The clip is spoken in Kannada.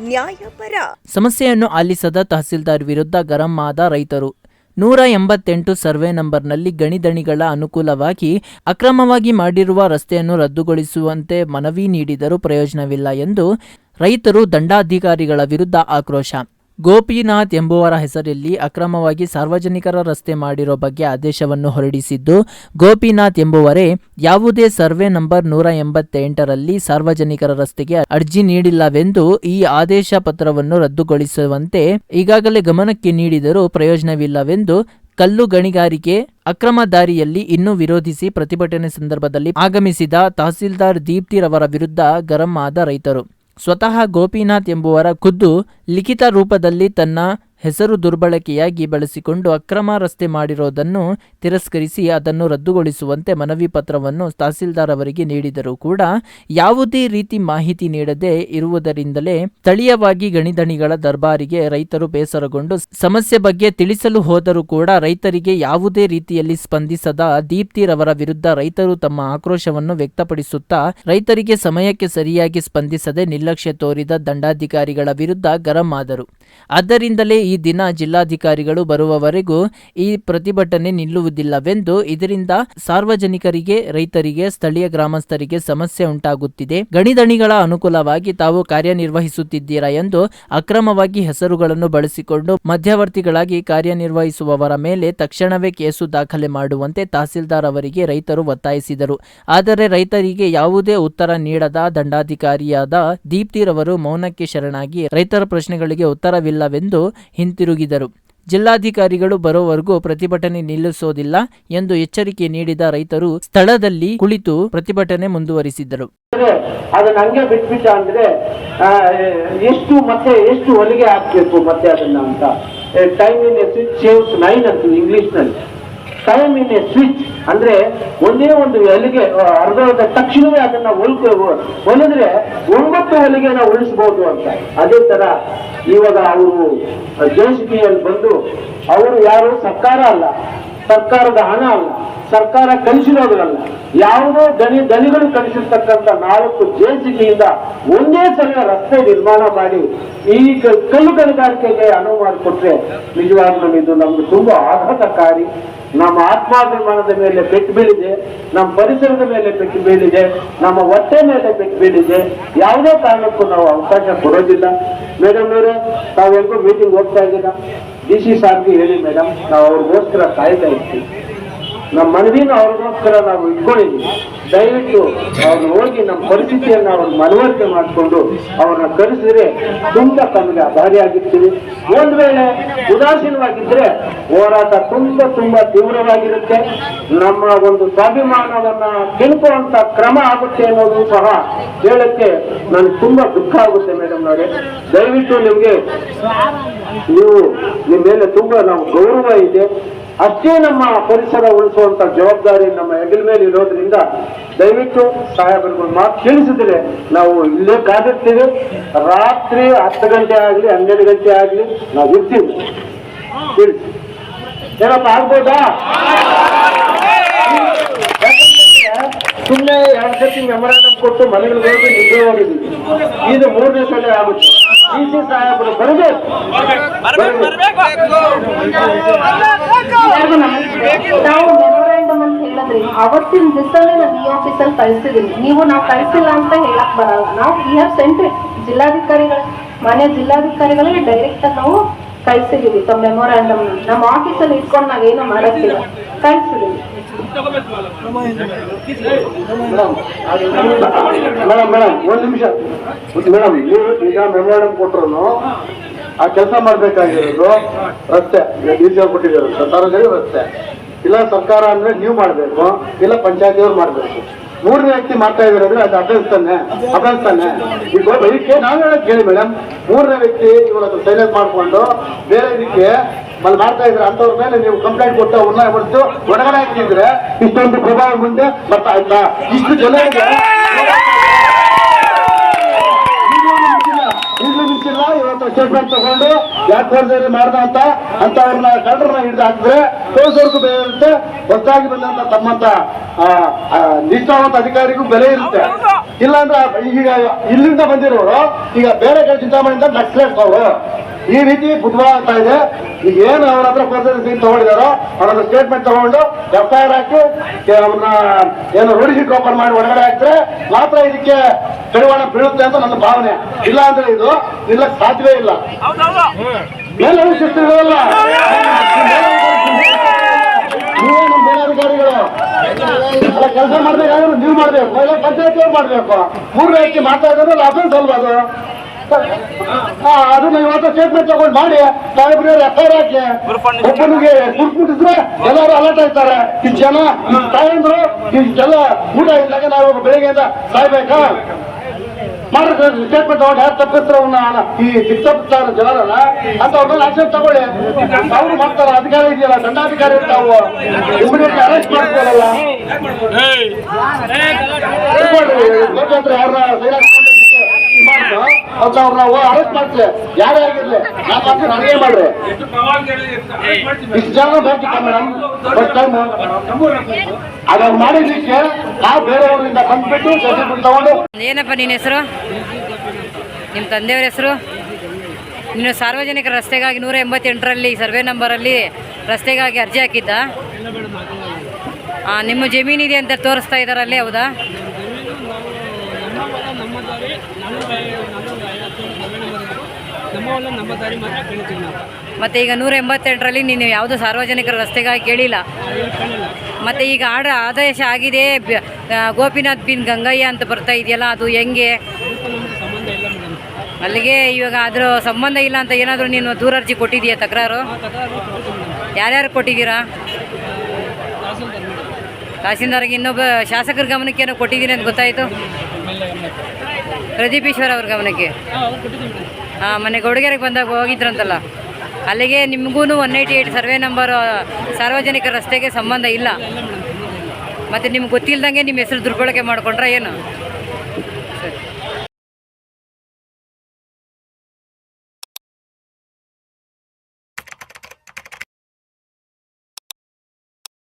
ನ್ಯಾಯಪರ. ಸಮಸ್ಯೆಯನ್ನು ಆಲಿಸದ ತಹಸೀಲ್ದಾರ್ ವಿರುದ್ಧ ಗರಂ ಆದ ರೈತರು. ನೂರ ಎಂಬತ್ತೆಂಟು ಸರ್ವೆ ನಂಬರ್ನಲ್ಲಿ ಗಣಿದಣಿಗಳ ಅನುಕೂಲವಾಗಿ ಅಕ್ರಮವಾಗಿ ಮಾಡಿರುವ ರಸ್ತೆಯನ್ನು ರದ್ದುಗೊಳಿಸುವಂತೆ ಮನವಿ ನೀಡಿದರೂ ಪ್ರಯೋಜನವಿಲ್ಲ ಎಂದು ರೈತರು ದಂಡಾಧಿಕಾರಿಗಳ ವಿರುದ್ಧ ಆಕ್ರೋಶ. ಗೋಪಿನಾಥ್ ಎಂಬುವರ ಹೆಸರಲ್ಲಿ ಅಕ್ರಮವಾಗಿ ಸಾರ್ವಜನಿಕರ ರಸ್ತೆ ಮಾಡಿರೋ ಬಗ್ಗೆ ಆದೇಶವನ್ನು ಹೊರಡಿಸಿದ್ದು, ಗೋಪಿನಾಥ್ ಎಂಬುವರೇ ಯಾವುದೇ ಸರ್ವೆ ನಂಬರ್ ನೂರ ಎಂಬತ್ತೆಂಟರಲ್ಲಿ ಸಾರ್ವಜನಿಕರ ರಸ್ತೆಗೆ ಅರ್ಜಿ ನೀಡಿಲ್ಲವೆಂದು ಈ ಆದೇಶ ಪತ್ರವನ್ನು ರದ್ದುಗೊಳಿಸುವಂತೆ ಈಗಾಗಲೇ ಗಮನಕ್ಕೆ ನೀಡಿದರೂ ಪ್ರಯೋಜನವಿಲ್ಲವೆಂದು ಕಲ್ಲು ಗಣಿಗಾರಿಕೆ ಅಕ್ರಮ ದಾರಿಯಲ್ಲಿ ಇನ್ನೂ ವಿರೋಧಿಸಿ ಪ್ರತಿಭಟನೆ ಸಂದರ್ಭದಲ್ಲಿ ಆಗಮಿಸಿದ ತಹಸೀಲ್ದಾರ್ ದೀಪ್ತಿರವರ ವಿರುದ್ಧ ಗರಂ ಆದ ರೈತರು. ಸ್ವತಃ ಗೋಪಿನಾಥ್ ಎಂಬುವರ ಖುದ್ದು ಲಿಖಿತ ರೂಪದಲ್ಲಿ ತನ್ನ ಹೆಸರು ದುರ್ಬಳಕೆಯಾಗಿ ಬಳಸಿಕೊಂಡು ಅಕ್ರಮ ರಸ್ತೆ ಮಾಡಿರೋದನ್ನು ತಿರಸ್ಕರಿಸಿ ಅದನ್ನು ರದ್ದುಗೊಳಿಸುವಂತೆ ಮನವಿ ಪತ್ರವನ್ನು ತಹಸೀಲ್ದಾರ್ ಅವರಿಗೆ ನೀಡಿದರೂ ಕೂಡ ಯಾವುದೇ ರೀತಿ ಮಾಹಿತಿ ನೀಡದೆ ಇರುವುದರಿಂದಲೇ ಸ್ಥಳೀಯವಾಗಿ ಗಣಿದಣಿಗಳ ದರ್ಬಾರಿಗೆ ರೈತರು ಬೇಸರಗೊಂಡು ಸಮಸ್ಯೆ ಬಗ್ಗೆ ತಿಳಿಸಲು ಹೋದರೂ ಕೂಡ ರೈತರಿಗೆ ಯಾವುದೇ ರೀತಿಯಲ್ಲಿ ಸ್ಪಂದಿಸದ ದೀಪ್ತಿರವರ ವಿರುದ್ಧ ರೈತರು ತಮ್ಮ ಆಕ್ರೋಶವನ್ನು ವ್ಯಕ್ತಪಡಿಸುತ್ತಾ ರೈತರಿಗೆ ಸಮಯಕ್ಕೆ ಸರಿಯಾಗಿ ಸ್ಪಂದಿಸದೆ ನಿರ್ಲಕ್ಷ್ಯ ತೋರಿದ ದಂಡಾಧಿಕಾರಿಗಳ ವಿರುದ್ಧ ಗರಂ ಆದರು. ಆದ್ದರಿಂದಲೇ ಈ ದಿನ ಜಿಲ್ಲಾಧಿಕಾರಿಗಳು ಬರುವವರೆಗೂ ಈ ಪ್ರತಿಭಟನೆ ನಿಲ್ಲುವುದಿಲ್ಲವೆಂದು ಇದರಿಂದ ಸಾರ್ವಜನಿಕರಿಗೆ, ರೈತರಿಗೆ, ಸ್ಥಳೀಯ ಗ್ರಾಮಸ್ಥರಿಗೆ ಸಮಸ್ಯೆ ಉಂಟಾಗುತ್ತಿದೆ. ಗಣಿದಣಿಗಳ ಅನುಕೂಲವಾಗಿ ತಾವು ಕಾರ್ಯನಿರ್ವಹಿಸುತ್ತಿದ್ದೀರಾ ಎಂದು ಅಕ್ರಮವಾಗಿ ಹೆಸರುಗಳನ್ನು ಬಳಸಿಕೊಂಡು ಮಧ್ಯವರ್ತಿಗಳಾಗಿ ಕಾರ್ಯನಿರ್ವಹಿಸುವವರ ಮೇಲೆ ತಕ್ಷಣವೇ ಕೇಸು ದಾಖಲೆ ಮಾಡುವಂತೆ ತಹಸೀಲ್ದಾರ್ ಅವರಿಗೆ ರೈತರು ಒತ್ತಾಯಿಸಿದರು. ಆದರೆ ರೈತರಿಗೆ ಯಾವುದೇ ಉತ್ತರ ನೀಡದ ದಂಡಾಧಿಕಾರಿಯಾದ ದೀಪ್ತಿರವರು ಮೌನಕ್ಕೆ ಶರಣಾಗಿ ರೈತರ ಪ್ರಶ್ನೆಗಳಿಗೆ ಉತ್ತರವಿಲ್ಲವೆಂದು ಹಿಂತಿರುಗಿದರು. ಜಿಲ್ಲಾಧಿಕಾರಿಗಳು ಬರೋವರೆಗೂ ಪ್ರತಿಭಟನೆ ನಿಲ್ಲಿಸೋದಿಲ್ಲ ಎಂದು ಎಚ್ಚರಿಕೆ ನೀಡಿದ ರೈತರು ಸ್ಥಳದಲ್ಲಿ ಕುಳಿತು ಪ್ರತಿಭಟನೆ ಮುಂದುವರಿಸಿದರು ಅದು ಹಂಗೆ ಬಿಟ್ಬಿಟ್ಟ ಅಂದ್ರೆ ಎಷ್ಟು ಮತ್ತೆ ಎಷ್ಟು ಹೊಲಿಗೆ ಹಾಕ್ಬೇಕು ಮತ್ತೆ ಅದನ್ನ ಅಂತ. Time in switch saves nine ಅಂತ ಇಂಗ್ಲಿಷ್ನಲ್ಲಿ. ಟೈಮ್ ಇನ್ ಎ ಸ್ವಿಚ್ ಅಂದ್ರೆ ಒಂದೇ ಒಂದು ಹೊಲಿಗೆ ಅರ್ಧ ತಕ್ಷಣವೇ ಅದನ್ನ ಹೊಲ್ಕ ಹೊಲಿದ್ರೆ ಒಂಬತ್ತು ಹೊಲಿಗೆನ ಉಳಿಸಬಹುದು ಅಂತ. ಅದೇ ತರ ಇವಾಗ ಅವರು ಜೆಸಿಬಿಯಲ್ಲಿ ಬಂದು ಅವರು ಯಾರು ಸರ್ಕಾರ ಅಲ್ಲ, ಸರ್ಕಾರದ ಹಣ ಅಲ್ಲ, ಸರ್ಕಾರ ಕಲಿಸಿರೋದ್ರಲ್ಲ, ಯಾವುದೋ ದನಿ, ದನಿಗಳು ಕಲಿಸಿರ್ತಕ್ಕಂಥ ನಾಲ್ಕು ಜೆಸಿಬಿಯಿಂದ ಒಂದೇ ಸಲ ರಸ್ತೆ ನಿರ್ಮಾಣ ಮಾಡಿ ಈ ಕ- ಕಲ್ಲು ಗಣಿಗಾರಿಕೆಗೆ ಅನುವು ಮಾಡಿಕೊಟ್ರೆ ನಿಜವಾಗ್ಲೂ ಇದು ನಮ್ಗೆ ತುಂಬಾ ಆಘಾತಕಾರಿ. ನಮ್ಮ ಆತ್ಮಾಭಿಮಾನದ ಮೇಲೆ ಪೆಟ್ಟು ಬೀಳಿದೆ, ನಮ್ಮ ಪರಿಸರದ ಮೇಲೆ ಪೆಟ್ಟು ಬೀಳಿದೆ, ನಮ್ಮ ಹೊಟ್ಟೆ ಮೇಲೆ ಪೆಟ್ಟು ಬೀಳಿದೆ. ಯಾವುದೇ ಕಾರಣಕ್ಕೂ ನಾವು ಅವಕಾಶ ಕೊಡೋದಿಲ್ಲ. ಮೇಡಮ್ ಅವರೇ ತಾವೆಲ್ಲರೂ ಮೀಟಿಂಗ್ ಹೋಗ್ತಾ ಇದ್ದೀರ? ಡಿ ಸಿ ಸಾರ್ಗೆ ಹೇಳಿ ಮೇಡಮ್ ನಾವು ಅವ್ರಿಗೋಸ್ಕರ ಕಾಯ್ತಾ ಇರ್ತೀವಿ. ನಮ್ಮ ಮನವಿನ ಅವ್ರಿಗೋಸ್ಕರ ನಾವು ಇಟ್ಕೊಂಡಿದ್ದೀವಿ. ದಯವಿಟ್ಟು ಅವ್ರು ಹೋಗಿ ನಮ್ಮ ಪರಿಸ್ಥಿತಿಯನ್ನು ಅವ್ರ ಮನವರಿಕೆ ಮಾಡಿಕೊಂಡು ಅವ್ರನ್ನ ಕರೆಸಿದ್ರೆ ತುಂಬ ತಮಗೆ ಆಭಾರಿಯಾಗಿರ್ತೀವಿ ಒಂದು ವೇಳೆ ಉದಾಸೀನವಾಗಿದ್ದರೆ ಹೋರಾಟ ತುಂಬ ತುಂಬ ತೀವ್ರವಾಗಿರುತ್ತೆ. ನಮ್ಮ ಒಂದು ಸ್ವಾಭಿಮಾನವನ್ನು ತಿಳ್ಕೊಳ್ಳುವಂತ ಕ್ರಮ ಆಗುತ್ತೆ ಅನ್ನೋದು ಸಹ ಹೇಳಕ್ಕೆ ನನಗೆ ತುಂಬಾ ದುಃಖ ಆಗುತ್ತೆ ಮೇಡಮ್ ಅವರೇ. ದಯವಿಟ್ಟು ನಿಮಗೆ, ನೀವು ನಿಮ್ಮ ಮೇಲೆ ತುಂಬಾ ನಾವು ಗೌರವ ಇದೆ. ಅಷ್ಟೇ ನಮ್ಮ ಪರಿಸರ ಉಳಿಸುವಂತ ಜವಾಬ್ದಾರಿ ನಮ್ಮ ಹೆಗಲ ಮೇಲೆ ಇರೋದ್ರಿಂದ ದಯವಿಟ್ಟು ಸಾಹೇಬರುಗಳು ಮಾತು ಕೇಳಿಸಿದ್ರೆ ನಾವು ಇಲ್ಲೇ ಕಾದಿರ್ತೀವಿ. ರಾತ್ರಿ ಹತ್ತು ಗಂಟೆ ಆಗಲಿ ಹನ್ನೆರಡು ಗಂಟೆ ಆಗಲಿ ನಾವು ಇರ್ತೀವಿ. ತಿಳಿಸಿ ಏನಪ್ಪ ಆಗ್ಬೋದಾ? ಸುಮ್ಮನೆ ಎರಡು ಸತಿ ಮೆಮೊರಾಂಡಮ್ ಕೊಟ್ಟು ಮನೆಗಳಿಗೆ ಹೋಗಿ ನಿದ್ರೆ ಹೋಗಿದ್ದೀವಿ ಇದು ಮೂರನೇ ಸಲ ಆಗುತ್ತೆ. ಡಿ ಸಿ ಸಾಹೇಬರು ಬರಬೇಕು. ಎಲ್ಲರಿಗೂ ನಾವು ಮೆಮೊರಾಂಡಮ್ ಅಂತ ಹೇಳಿದ್ರಿ ಅವತ್ತಿನ ದಿವಸನೇ ನಾನು ಈ ಆಫೀಸಲ್ಲಿ ಕಳಿಸಿದೀನಿ ನೀವು ನಾವು ಕಳಿಸಿಲ್ಲ ಅಂತ ಹೇಳಕ್ ಬರಲ್ಲ ನಾವು ವಿ ಹ್ಯಾವ್ ಸೆಂಟ್ರಿ ಜಿಲ್ಲಾಧಿಕಾರಿಗಳ ಮನೆ ಜಿಲ್ಲಾಧಿಕಾರಿಗಳಿಗೆ ಡೈರೆಕ್ಟ್ ಆಗಿ ನಾವು ಕಳಿಸಿದೀವಿ ತಮ್ಮ ಮೆಮೊರಾಂಡಮ್ ನಮ್ಮ ಆಫೀಸಲ್ಲಿ ಇಟ್ಕೊಂಡು ನಾವೇನು ಮಾಡೋಕ್ಕಿಲ್ಲ ಕಳಿಸಿದೀವಿ ಮೇಡಮ್ ಮೇಡಮ್ ಒಂದು ನಿಮಿಷ ಮೇಡಮ್ ಈಗ ಮೆಮೊರಾಂಡಮ್ ಕೊಟ್ರು ಆ ಕೆಲಸ ಮಾಡ್ಬೇಕಾಗಿರೋದು ರಸ್ತೆ. ಡಿಸಿಎಲ್ ಕೊಟ್ಟಿದ್ದಾರೆ ಸರ್ಕಾರದಲ್ಲಿ ರಸ್ತೆ. ಇಲ್ಲ ಸರ್ಕಾರ ಅಂದ್ರೆ ನೀವು ಮಾಡ್ಬೇಕು, ಇಲ್ಲ ಪಂಚಾಯತಿಯವ್ರು ಮಾಡ್ಬೇಕು. ಮೂರನೇ ವ್ಯಕ್ತಿ ಮಾಡ್ತಾ ಇದಾರೆ ಅದು ಅಡ್ರೆಸ್ ತಾನೆ ಈಗ ಇದಕ್ಕೆ ನಾವು ಹೇಳಕ್ ಕೇಳಿ ಮೇಡಮ್ ಮೂರನೇ ವ್ಯಕ್ತಿ ಇವಾಗ ಸೈಲೆಂಟ್ ಮಾಡ್ಕೊಂಡು ಬೇರೆ ಇದಕ್ಕೆ ಅಲ್ಲಿ ಮಾಡ್ತಾ ಇದ್ರೆ ಅಂತವ್ರ ಮೇಲೆ ನೀವು ಕಂಪ್ಲೇಂಟ್ ಕೊಟ್ಟು ಅವ್ರನ್ನ ಹೊಡೆದು ಒಡಗಡೆ ಹಾಕಿದ್ರೆ ಇಷ್ಟೊಂದು ಪ್ರಭಾವ ಮುಂದೆ ಬರ್ತಾ ಇತ್ತ? ಇಷ್ಟು ಜನ ಅಂತ ಸ್ಟೇಟ್ಮೆಂಟ್ ತಗೊಂಡು ಯಾಕೆ ಫೋರ್ಜರಿ ಮಾಡ್ದ ಅಂತ ಅಂತವ್ರನ್ನ ಕಳ್ಳರನ್ನ ಹಿಡಿದು ಹಾಕಿದ್ರೆ ಪೊಲೀಸರಿಗೂ ಬೆಲೆ ಇರುತ್ತೆ ಹೊಸದಾಗಿ ಬಂದಂತ ತಮ್ಮಂತ ಆ, ನಿಷ್ಠಾವಂತ ಅಧಿಕಾರಿಗೂ ಬೆಲೆ ಇರುತ್ತೆ. ಇಲ್ಲಾಂದ್ರೆ ಈಗ ಇಲ್ಲಿಂದ ಬಂದಿರೋರು ಈಗ ಬೇರೆ ಕಡೆ ಚಿಂತಾಮಣಿಯಿಂದ ನಕ್ಸಲೇಟ್ಸ್ ಅವರು ಈ ರೀತಿ ಬುಧವಾರ ಆಗ್ತಾ ಇದೆ. ಈಗ ಏನು ಅವ್ರ ಹತ್ರ ಪರಿಸ್ಥಿತಿ ತಗೊಂಡಿದಾರೋ ಅವ್ರ ಹತ್ರ ಸ್ಟೇಟ್ಮೆಂಟ್ ತಗೊಂಡು ಎಫ್ ಐ ಆರ್ ಹಾಕಿ ಅವ್ರನ್ನ ಏನು ರೋಡಿ ಶೀಟ್ ಓಪನ್ ಮಾಡಿ ಒಳಗಡೆ ಹಾಕಿದ್ರೆ ಮಾತ್ರ ಇದಕ್ಕೆ ಕಡಿವಾಣ ಬೀಳುತ್ತೆ ಅಂತ ನನ್ನ ಭಾವನೆ. ಇಲ್ಲ ಅಂದ್ರೆ ಇದು ಇಲ್ಲ ಸಾಧ್ಯವೇ ಇಲ್ಲ. ಮೇಲೆ ನೀವೇ ನಮ್ಮ ಮೇಲಾಧಿಕಾರಿಗಳು. ಕೆಲಸ ಮಾಡ್ಬೇಕಾದ್ರೆ ನೀವು ಮಾಡ್ಬೇಕು. ಮಹಿಳಾ ಪಂಚಾಯತ್ ಅವ್ರು ಮಾಡ್ಬೇಕು. ಮೂರು ವ್ಯಕ್ತಿ ಇದ್ದಾರೆ ಅಫೆನ್ಸ್ ಅಲ್ವಾ ಅದನ್ನ ಇವತ್ತು ಸ್ಟೇಟ್ಮೆಂಟ್ ತಗೊಂಡು ಮಾಡಿ ಸಾಹೇಬ್ರವ್ರು ಎಫ್ ಐ ಹಾಕಿ. ಒಬ್ಬನಿಗೆ ಎಲ್ಲರೂ ಅಲರ್ಟ್ ಆಗ್ತಾರೆ. ಇಷ್ಟು ಜನ ತಾಯಂದ್ರು ಇಷ್ಟೆಲ್ಲ ಊಟ ಇದ್ದಾಗ ನಾವು ಬೆಳಿಗ್ಗೆಯಿಂದ ಸಾಯ್ಬೇಕಾ? ಮಾಡ್ರಿ ಸ್ಟೇಟ್ಮೆಂಟ್ ತಗೊಂಡು ಯಾರು ತಪ್ಪಿಸ್ತಾರೆ ಅವನ್ನ ಈ ಚಿಕ್ಕ ಜನರನ್ನ ಅಂತ ಅವ್ರ ಮೇಲೆ ಆಕ್ಷನ್ ತಗೊಳ್ಳಿ. ಅವ್ರು ಮಾಡ್ತಾರ ಅಧಿಕಾರಿ ಇದೆಯಲ್ಲ ದಂಡಾಧಿಕಾರಿ ತಾವು ಇಮಿಡಿಯೇಟ್ ಅರೆಸ್ಟ್ ಮಾಡ್ಕೊಳ್ಳಲ್ಲ ಅವ್ರನ್ನ ಅರೆಸ್ಟ್ ಮಾಡ್ತೀವಿ. ಯಾರೇ ಆಗಿರ್ಲಿ ನಾನು ಮಾಡ್ತೀನಿ ನನಗೇ ಮಾಡ್ರಿ. ಇಷ್ಟು ಜನ ಬೇಕಿತ್ತ ಮೇಡಮ್ ಫಸ್ಟ್ ಟೈಮ್ ಅದನ್ನ ಮಾಡಿದ್ದಕ್ಕೆ ನಾವು ಬೇರೆಯವರಿಂದ ಬಂದ್ಬಿಟ್ಟು ಸರ್ಟಿಫಿಕೇಟ್ ತಗೊಂಡು. ಏನಪ್ಪ ನಿನ್ನ ಹೆಸರು? ನಿಮ್ಮ ತಂದೆಯವ್ರ ಹೆಸರು? ನೀನು ಸಾರ್ವಜನಿಕ ರಸ್ತೆಗಾಗಿ ನೂರ ಎಂಬತ್ತೆಂಟರಲ್ಲಿ ಸರ್ವೆ ನಂಬರಲ್ಲಿ ರಸ್ತೆಗಾಗಿ ಅರ್ಜಿ ಹಾಕಿದ್ದ? ನಿಮ್ಮ ಜಮೀನಿದೆ ಅಂತ ತೋರಿಸ್ತಾ ಇದ್ದಾರಲ್ಲಿ ಹೌದಾ? ನಮ್ಮ ಹೊಲ ನಮ್ಮ ದಾರಿ ಮಾತ್ರ ಕೇಳ್ತೀವಿ ನಾವು. ಮತ್ತು ಈಗ ನೂರ ಎಂಬತ್ತೆಂಟರಲ್ಲಿ ನೀನು ಯಾವುದು ಸಾರ್ವಜನಿಕರ ರಸ್ತೆಗಾಗಿ ಕೇಳಿಲ್ಲ. ಮತ್ತು ಈಗ ಆಡ ಆದೇಶ ಆಗಿದೆ ಗೋಪಿನಾಥ್ ಬಿನ್ ಗಂಗಯ್ಯ ಅಂತ ಬರ್ತಾ ಇದೆಯಲ್ಲ ಅದು ಹೆಂಗೆ? ಅಲ್ಲಿಗೆ ಇವಾಗ ಅದ್ರ ಸಂಬಂಧ ಇಲ್ಲ ಅಂತ ಏನಾದರೂ ನೀನು ದೂರ ಅರ್ಜಿ ತಕರಾರು? ಯಾರ್ಯಾರು ಕೊಟ್ಟಿದ್ದೀರಾ? ತಹಸೀಲ್ದಾರ್ ತಹಸೀಲ್ದಾರ್ಗೆ ಇನ್ನೊಬ್ಬ ಶಾಸಕರ ಗಮನಕ್ಕೆ ಏನೋ ಕೊಟ್ಟಿದ್ದೀನಿ ಅಂತ ಗೊತ್ತಾಯಿತು. ಪ್ರದೀಪ್ ಈಶ್ವರ್ ಅವ್ರ ಗಮನಕ್ಕೆ? ಹಾಂ ಮೊನ್ನೆ ಗೌಡಗೆರೆಗೆ ಬಂದಾಗ ಹೋಗಿದ್ರಂತಲ್ಲ. ಅಲ್ಲಿಗೆ ನಿಮಗೂ one eighty eight survey number ಸಾರ್ವಜನಿಕ ರಸ್ತೆಗೆ ಸಂಬಂಧ ಇಲ್ಲ. ಮತ್ತು ನಿಮ್ಗೆ ಗೊತ್ತಿಲ್ಲದಂಗೆ ನಿಮ್ಮ ಹೆಸರು ದುರ್ಬಳಕೆ ಮಾಡಿಕೊಂಡ್ರೆ ಏನು?